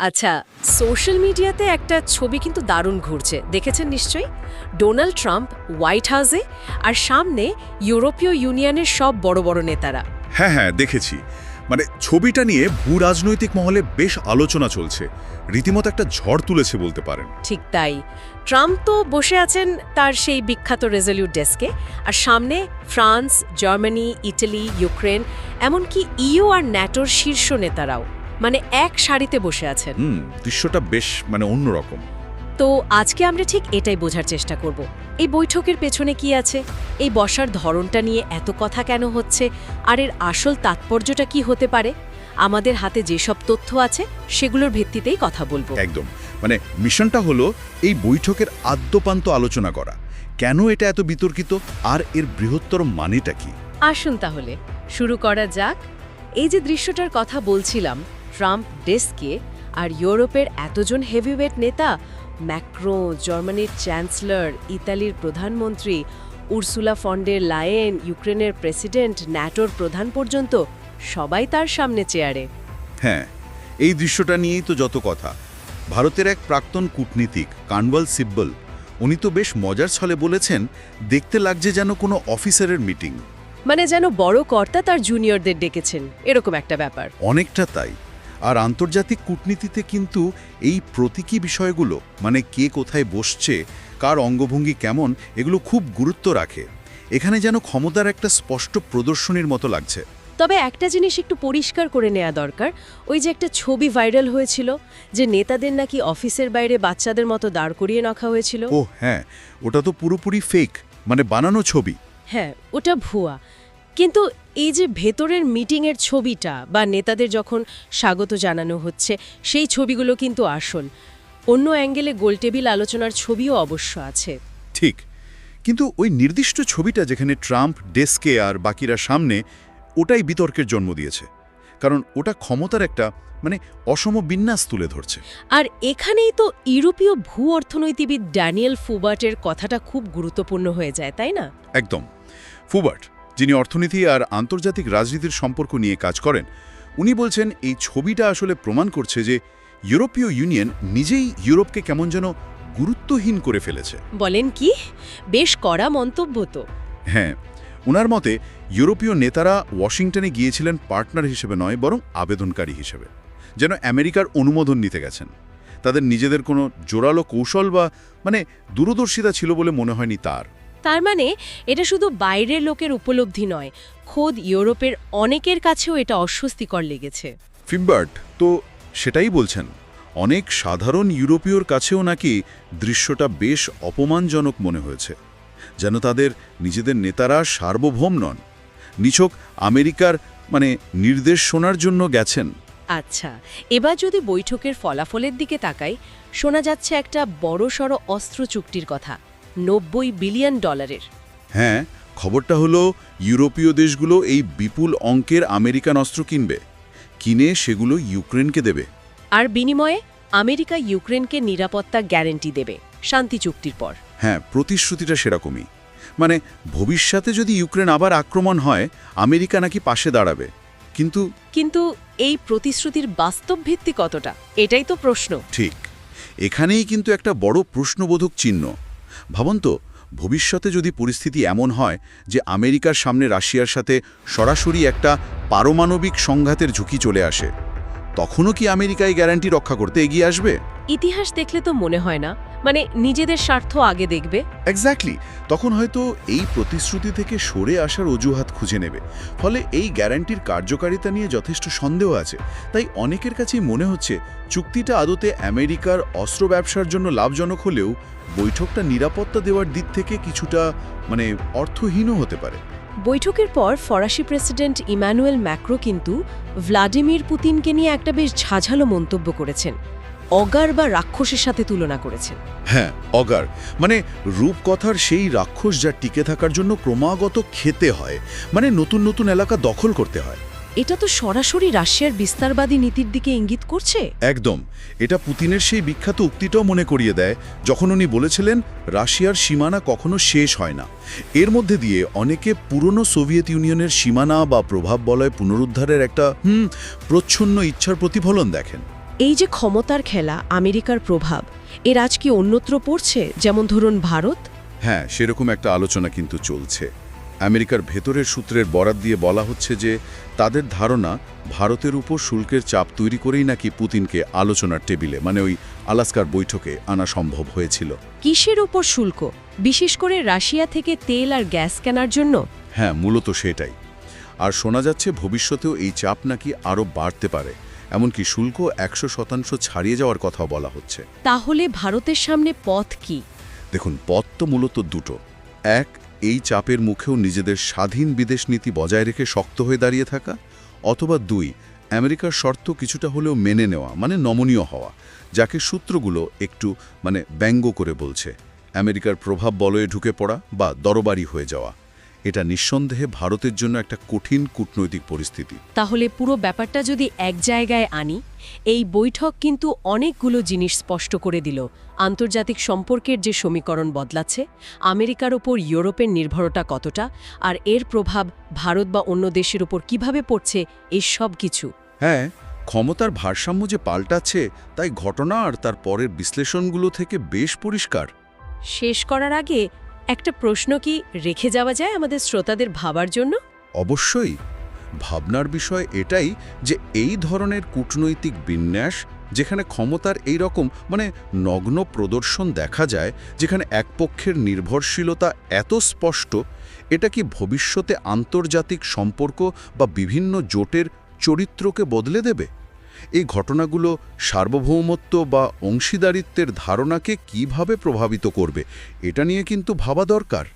আচ্ছা সোশ্যাল মিডিয়াতে একটা ছবি কিন্তু দারুণ ঘুরছে। দেখেছেন নিশ্চয়ই? ডোনাল্ড ট্রাম্প হোয়াইট হাউসে আর সামনে ইউরোপীয় ইউনিয়নের সব বড় বড় নেতারা। হ্যাঁ হ্যাঁ দেখেছি। মানে ছবিটা নিয়ে ভূ রাজনৈতিক মহলে বেশ আলোচনা চলছে। রীতিমতো একটা ঝড় তুলেছে বলতে পারেন। ঠিক তাই। ট্রাম্প তো বসে আছেন তার সেই বিখ্যাত রেজলিউট ডেস্কে। আর সামনে ফ্রান্স জার্মানি ইটালি ইউক্রেন এমনকি ইউ আর ন্যাটোর শীর্ষ নেতারাও। মানে এক সারিতে বসে আছেন। হুম দৃশ্যটা বেশ মানে অন্যরকম। তো আজকে আমরা ঠিক এটাই বোঝার চেষ্টা করব। এই বৈঠকের পেছনে কি আছে? এই বসার ধরনটা নিয়ে এত কথা কেন হচ্ছে? আর এর আসল তাৎপর্যটা কি হতে পারে? আমাদের হাতে যেসব তথ্য আছে সেগুলোর ভিত্তিতেই কথা বলব। একদম। মানে মিশনটা হলো এই বৈঠকের আদ্যপান্ত আলোচনা করা। কেন এটা এত বিতর্কিত? আর এর বৃহত্তর মানেটা কি? আসুন তাহলে শুরু করা যাক। এই যে দৃশ্যটার কথা বলছিলাম ট্রাম্প ডেস্কে আর ইউরোপের এতজন হেভিওয়েট নেতা ম্যাক্রো জার্মানির চ্যান্সেলর ইতালির প্রধানমন্ত্রী উর্সুলা ফন্ডের লায়েন ইউক্রেনের প্রেসিডেন্ট ন্যাটোর প্রধান পর্যন্ত সবাই তার সামনে চেয়ারে। হ্যাঁ এই দৃশ্যটা নিয়েই তো যত কথা। ভারতের এক প্রাক্তন কূটনীতিক কানওয়াল সিব্বল উনি তো বেশ মজার ছলে বলেছেন দেখতে লাগছে যেন কোনো অফিসারের মিটিং। মানে যেন বড় কর্তা তার জুনিয়রদের ডেকেছেন এরকম একটা ব্যাপার। অনেকটা তাই। আর আন্তর্জাতিক কূটনীতিতে কিন্তু এই প্রতীকী বিষয়গুলো মানে কে কোথায় বসছে কার অঙ্গভঙ্গি কেমন এগুলো খুব গুরুত্ব রাখে। এখানে যেন ক্ষমতার একটা স্পষ্ট প্রদর্শনীর মতো লাগছে। তবে একটা জিনিস একটু পরিষ্কার করে নেওয়া দরকার। ওই যে একটা ছবি ভাইরাল হয়েছিল যে নেতাদের নাকি অফিসের বাইরে বাচ্চাদের মতো দাঁড় করিয়ে রাখা হয়েছিল। ও হ্যাঁ ওটা তো পুরোপুরি ফেক মানে বানানো ছবি। হ্যাঁ ওটা ভুয়া। কিন্তু এই যে ভেতরের মিটিংয়ের ছবিটা বা নেতাদের যখন স্বাগত জানানো হচ্ছে সেই ছবিগুলো কিন্তু আসল। অন্য অ্যাঙ্গেলে গোলটেবিল আলোচনার ছবিও অবশ্য আছে। ঠিক। কিন্তু ওই নির্দিষ্ট ছবিটা যেখানে ট্রাম্প ডেস্কে আর বাকিরা সামনে ওটাই বিতর্কের জন্ম দিয়েছে। কারণ ওটা ক্ষমতার একটা মানে অসম বিন্যাস তুলে ধরছে। আর এখানেই তো ইউরোপীয় ভূ অর্থনৈতিবিদ ড্যানিয়েল ফুবার্টের কথাটা খুব গুরুত্বপূর্ণ হয়ে যায় তাই না? একদম। ফুবার্ট যিনি অর্থনীতি আর আন্তর্জাতিক রাজনীতির সম্পর্ক নিয়ে কাজ করেন উনি বলছেন এই ছবিটা আসলে প্রমাণ করছে যে ইউরোপীয় ইউনিয়ন নিজেই ইউরোপকে কেমন যেন গুরুত্বহীন করে ফেলেছে। বলেন কি? বেশ কড়া মন্তব্য তো। হ্যাঁ ওনার মতে ইউরোপীয় নেতারা ওয়াশিংটনে গিয়েছিলেন পার্টনার হিসেবে নয় বরং আবেদনকারী হিসেবে যেন আমেরিকার অনুমোদন নিতে গেছেন। তাদের নিজেদের কোনো জোরালো কৌশল বা মানে দূরদর্শিতা ছিল বলে মনে হয়নি তার। তার মানে এটা শুধু বাইরের লোকের উপলব্ধি নয় খোদ ইউরোপের অনেকের কাছেও এটা অস্বস্তিকর লেগেছে। ফিমবার্ট তো সেটাই বলছেন অনেক সাধারণ ইউরোপীয়র কাছেও নাকি দৃশ্যটা বেশ অপমানজনক মনে হয়েছে যেন তাদের নিজেদের নেতারা সার্বভৌম নন নিছক আমেরিকার মানে নির্দেশ শোনার জন্য গেছেন। আচ্ছা এবার যদি বৈঠকের ফলাফলের দিকে তাকাই শোনা যাচ্ছে একটা বড়সড় অস্ত্র চুক্তির কথা। নব্বই বিলিয়ন ডলারের। হ্যাঁ খবরটা হলো ইউরোপীয় দেশগুলো এই বিপুল অঙ্কের আমেরিকান অস্ত্র কিনবে। কিনে সেগুলো ইউক্রেনকে দেবে। আর বিনিময়ে আমেরিকা ইউক্রেনকে নিরাপত্তা গ্যারেন্টি দেবে শান্তি চুক্তির পর। হ্যাঁ প্রতিশ্রুতিটা সেরকমই। মানে ভবিষ্যতে যদি ইউক্রেন আবার আক্রমণ হয় আমেরিকা নাকি পাশে দাঁড়াবে। কিন্তু কিন্তু এই প্রতিশ্রুতির বাস্তব ভিত্তি কতটা? এটাই তো প্রশ্ন। ঠিক। এখানেই কিন্তু একটা বড় প্রশ্নবোধক চিহ্ন। ভাবুন তো, ভবিষ্যতে যদি পরিস্থিতি এমন হয় যে আমেরিকার সামনে রাশিয়ার সাথে সরাসরি একটা পারমাণবিক সংঘাতের ঝুঁকি চলে আসে, তখনও কি আমেরিকা এই গ্যারান্টি রক্ষা করতে এগিয়ে আসবে? ইতিহাস দেখলে তো মনে হয় না। মানে নিজেদের স্বার্থ আগে দেখবে। এক্স্যাক্টলি তখন হয়তো এই প্রতিশ্রুতি থেকে সরে আসার অজুহাত খুঁজে নেবে। ফলে এই গ্যারান্টির কার্যকারিতা নিয়ে যথেষ্ট সন্দেহ আছে। তাই অনেকের কাছেই মনে হচ্ছে চুক্তিটা আদতে আমেরিকার অস্ত্র ব্যবসার জন্য লাভজনক হলেও বৈঠকটা নিরাপত্তা দেওয়ার দিক থেকে কিছুটা মানে অর্থহীনও হতে পারে। বৈঠকের পর ফরাসি প্রেসিডেন্ট ইমানুয়েল ম্যাক্রো কিন্তু ভ্লাদিমির পুতিনকে নিয়ে একটা বেশ ঝাঝালো মন্তব্য করেছেন। অগার বা রাক্ষসের সাথে তুলনা করেছেন। হ্যাঁ অগার। মানে রূপকথার সেই রাক্ষস যা টিকে থাকার জন্য ক্রমাগত খেতে হয় মানে নতুন নতুন এলাকা দখল করতে হয়। এটা তো সরাসরি রাশিয়ার বিস্তারবাদী নীতির দিকে ইঙ্গিত করছে? একদম। এটা পুতিনের সেই বিখ্যাত উক্তিটাও মনে করিয়ে দেয় যখন উনি বলেছিলেন রাশিয়ার সীমানা কখনো শেষ হয় না। এর মধ্যে দিয়ে অনেকে পুরনো সোভিয়েত ইউনিয়নের সীমানা বা প্রভাব বলয় পুনরুদ্ধারের একটা হুম প্রচ্ছন্ন ইচ্ছার প্রতিফলন দেখেন। এই যে ক্ষমতার খেলা আমেরিকার প্রভাব এর আজ কি অন্যত্র পড়ছে? যেমন ধরুন ভারত? হ্যাঁ সেরকম একটা আলোচনা কিন্তু চলছে। আমেরিকার ভেতরের সূত্রের বরাত দিয়ে বলা হচ্ছে যে তাদের ধারণা ভারতের উপর শুল্কের চাপ তৈরি করেই নাকি পুতিনকে আলোচনার টেবিলে মানে ওই আলাস্কার বৈঠকে আনা সম্ভব হয়েছিল। কিসের উপর শুল্ক? বিশেষ করে রাশিয়া থেকে তেল আর গ্যাস কেনার জন্য? হ্যাঁ মূলত সেটাই। আর শোনা যাচ্ছে ভবিষ্যতেও এই চাপ নাকি আরও বাড়তে পারে। এমনকি শুল্ক একশো শতাংশ ছাড়িয়ে যাওয়ার কথাও বলা হচ্ছে। তাহলে ভারতের সামনে পথ কি? দেখুন পথ তো মূলত দুটো। এক এই চাপের মুখেও নিজেদের স্বাধীন বিদেশ নীতি বজায় রেখে শক্ত হয়ে দাঁড়িয়ে থাকা। অথবা দুই আমেরিকার শর্ত কিছুটা হলেও মেনে নেওয়া মানে নমনীয় হওয়া যাকে সূত্রগুলো একটু মানে ব্যঙ্গ করে বলছে। আমেরিকার প্রভাব বলয়ে ঢুকে পড়া বা দরবারি হয়ে যাওয়া। এটা নিঃসন্দেহে ভারতের জন্য একটা কঠিন কূটনৈতিক পরিস্থিতি। তাহলে পুরো ব্যাপারটা যদি এক জায়গায় আনি এই বৈঠক কিন্তু অনেকগুলো জিনিস স্পষ্ট করে দিল। আন্তর্জাতিক সম্পর্কের যে সমীকরণ বদলাচ্ছে আমেরিকার ওপর ইউরোপের নির্ভরতা কতটা আর এর প্রভাব ভারত বা অন্য দেশের ওপর কীভাবে পড়ছে এই সব কিছু। হ্যাঁ ক্ষমতার ভারসাম্য যে পাল্টাচ্ছে তাই ঘটনা আর তার পরের বিশ্লেষণগুলো থেকে বেশ পরিষ্কার। শেষ করার আগে একটা প্রশ্ন কি রেখে যাওয়া যায় আমাদের শ্রোতাদের ভাবার জন্য? অবশ্যই। ভাবনার বিষয় এটাই যে এই ধরনের কূটনৈতিক বিন্যাস যেখানে ক্ষমতার এই রকম মানে নগ্ন প্রদর্শন দেখা যায়, যেখানে এক পক্ষের নির্ভরশীলতা এত স্পষ্ট, এটা কি ভবিষ্যতে আন্তর্জাতিক সম্পর্ক বা বিভিন্ন জোটের চরিত্রকে বদলে দেবে? এই ঘটনাগুলো সার্বভৌমত্ব বা অংশীদারিত্বের ধারণাকে কীভাবে প্রভাবিত করবে এটা নিয়ে কিন্তু ভাবা দরকার।